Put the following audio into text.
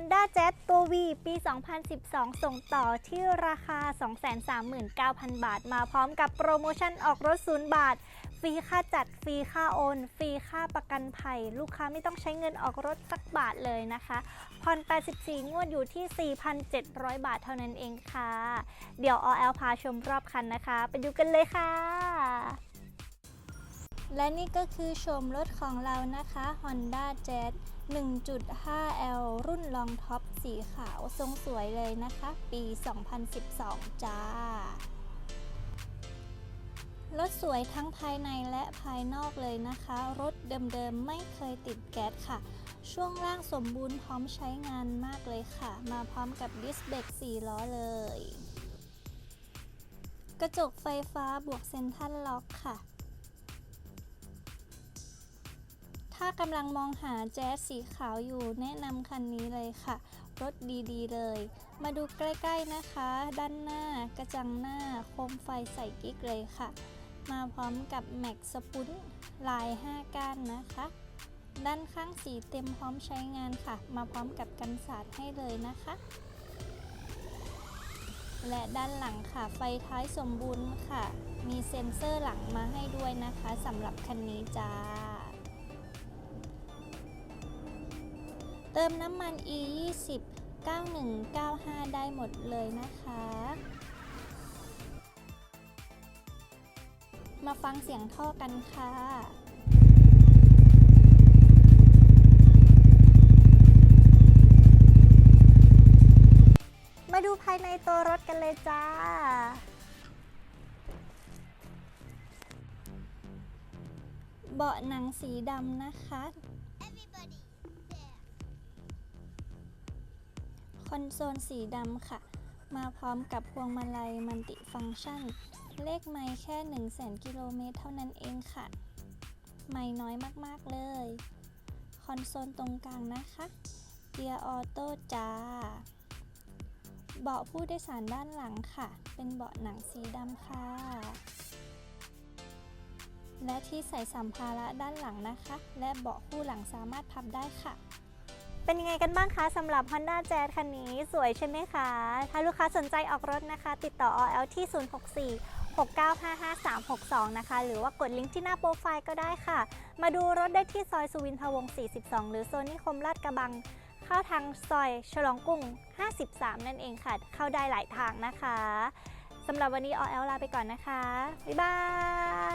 Honda Jazz ตัว V ปี 2012 ส่งต่อที่ราคา 239,000 บาท มาพร้อมกับโปรโมชั่นออกรถ 0 บาท ฟรีค่าจัด ฟรีค่าโอน ฟรีค่าประกันภัย ลูกค้าไม่ต้องใช้เงินออกรถสักบาทเลยนะคะผ่อน84 งวดอยู่ที่ 4,700 บาทเท่านั้นเองค่ะ เดี๋ยว OL พาชมรอบคันนะคะ ไปดูกันเลยค่ะ และนี่ก็คือชมรถของเรานะคะ Honda Jazz 1.5L รุ่นลองท็อปสีขาวทรงสวยเลยนะคะ ปี 2012 จ้ารถสวยทั้งภายในและภายนอกเลยนะคะ รถเดิมๆ ไม่เคยติดแก๊สค่ะ ช่วงล่างสมบูรณ์พร้อมใช้งานมากเลยค่ะ มาพร้อมกับดิสเบรก4ล้อเลย กระจกไฟฟ้าบวกเซ็นทรัลล็อกค่ะ ถ้ากำลังมองหาแจ๊สสีขาวอยู่แนะนำคันนี้เลยค่ะ รถดีๆเลย มาดูใกล้ๆนะคะ ด้านหน้ากระจังหน้าโคมไฟใส่กิ๊กเลยค่ะ มาพร้อมกับแม็กสปุนลาย 5 ก้านนะคะ ด้านข้างสีเต็มพร้อมใช้งานค่ะ มาพร้อมกับกันสาดให้เลยนะคะ และด้านหลังค่ะ ไฟท้ายสมบูรณ์ค่ะ มีเซ็นเซอร์หลังมาให้ด้วยนะคะสำหรับคันนี้จ้า ติมน้ำมัน e 2 0 9195 ได้หมดเลยนะคะ มาฟังเสียงท่อกันค่ะมาดูภายในตัวรถกันเลยจ้า เบาะหนังสีดำนะคะ คอนโซลสีดำค่ะ มาพร้อมกับพวงมาลัยมัลติฟังก์ชัน เลขไม่แค่ 1 0 0 0 0แกิโลเมตรเท่านั้นเองค่ะ ไม่น้อยมากๆเลย คอนโซลตรงกลางนะคะเกียร์ออโต้จ้า เบาะผู้โดยสารด้านหลังค่ะ เป็นเบาะหนังสีดำค่ะ และที่ใส่สัมภาระด้านหลังนะคะ และเบาะคู่หลังสามารถพับได้ค่ะ เป็นยังไงกันบ้างคะสำหรับ Honda Jazz คันนี้สวยใช่ไหมคะ ถ้าลูกค้าสนใจออกรถนะคะ ติดต่อ OL ที่ 064 6955362 นะคะ หรือว่ากดลิงก์ที่หน้าโปรไฟล์ก็ได้ค่ะ มาดูรถได้ที่ซอยสุวินทวงศ์42 หรือโซนนิคมลาดกระบัง เข้าทางซอยฉลองกรุง53 นั่นเองค่ะ เข้าได้หลายทางนะคะ สำหรับวันนี้ OL ลาไปก่อนนะคะ บ๊ายบาย